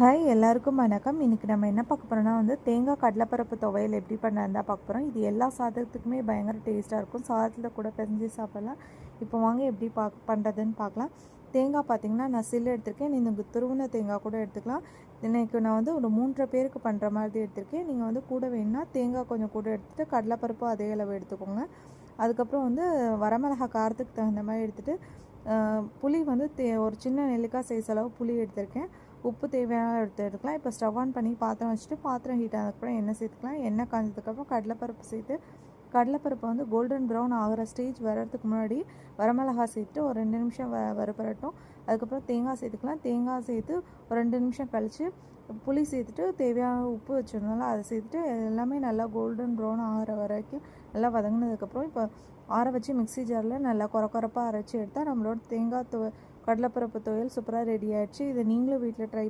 Hi எல்லாருக்கும் வணக்கம். இன்றைக்கி நம்ம என்ன பார்க்க போகிறோம்னா வந்து தேங்காய் கடலைப்பருப்பு துவையல் எப்படி பண்ணலாம் தான் பார்க்க போகிறோம் இது எல்லா சாதத்துக்குமே பயங்கர டேஸ்ட்டாக இருக்கும். சாதத்தில் கூட பெஞ்சு சாப்பிடலாம். இப்போ வாங்க எப்படி பா பண்ணுறதுன்னு பார்க்கலாம். தேங்காய் பார்த்தீங்கன்னா நான் சில்லு எடுத்திருக்கேன். நீங்கள் துருவின தேங்காய் கூட எடுத்துக்கலாம். இன்றைக்கி நான் வந்து ஒரு மூன்றரை பேருக்கு பண்ணுற மாதிரி எடுத்திருக்கேன். நீங்கள் வந்து கூட வேணும்னா தேங்காய் கொஞ்சம் கூட எடுத்துகிட்டு கடலைப்பருப்பு அதே அளவு எடுத்துக்கோங்க. அதுக்கப்புறம் வந்து வரமிளகா காரத்துக்கு தகுந்த மாதிரி எடுத்துகிட்டு புளி வந்து தே ஒரு சின்ன நெல்லிக்காய் சைஸ் அளவு புளி எடுத்திருக்கேன். உப்பு தேவையான எடுத்து எடுத்துக்கலாம் இப்போ ஸ்டவ் ஆன் பண்ணி பாத்திரம் வச்சுட்டு பாத்திரம் ஹீட் ஆனதுக்கப்புறம் எண்ணெய் சேர்த்துக்கலாம். எண்ணெய் காஞ்சதுக்கப்புறம் கடலைப்பருப்பு சேர்த்து கடலைப்பருப்பை வந்து கோல்டன் ப்ரௌன் ஆகிற ஸ்டேஜ் வர்றதுக்கு முன்னாடி வரமிளகா சேர்த்து ஒரு ரெண்டு நிமிஷம் வ வறுபரட்டும் அதுக்கப்புறம் தேங்காய் சேர்த்துக்கலாம். தேங்காய் சேர்த்து ஒரு ரெண்டு நிமிஷம் கழித்து புளி சேர்த்துட்டு தேவையான உப்பு வச்சுருந்தாலும் அதை சேர்த்துட்டு எல்லாமே நல்லா கோல்டன் ப்ரௌன் ஆகிற வரைக்கும் நல்லா வதங்கினதுக்கப்புறம் இப்போ ஆற வச்சு மிக்ஸி ஜாரில் நல்லா குறை குறப்பாக அரைச்சி எடுத்தால் நம்மளோட தேங்காய் தொ கடலைப்பருப்பு துவையல் சூப்பராக ரெடி ஆயிடுச்சு. இதை நீங்களும் வீட்டில் ட்ரை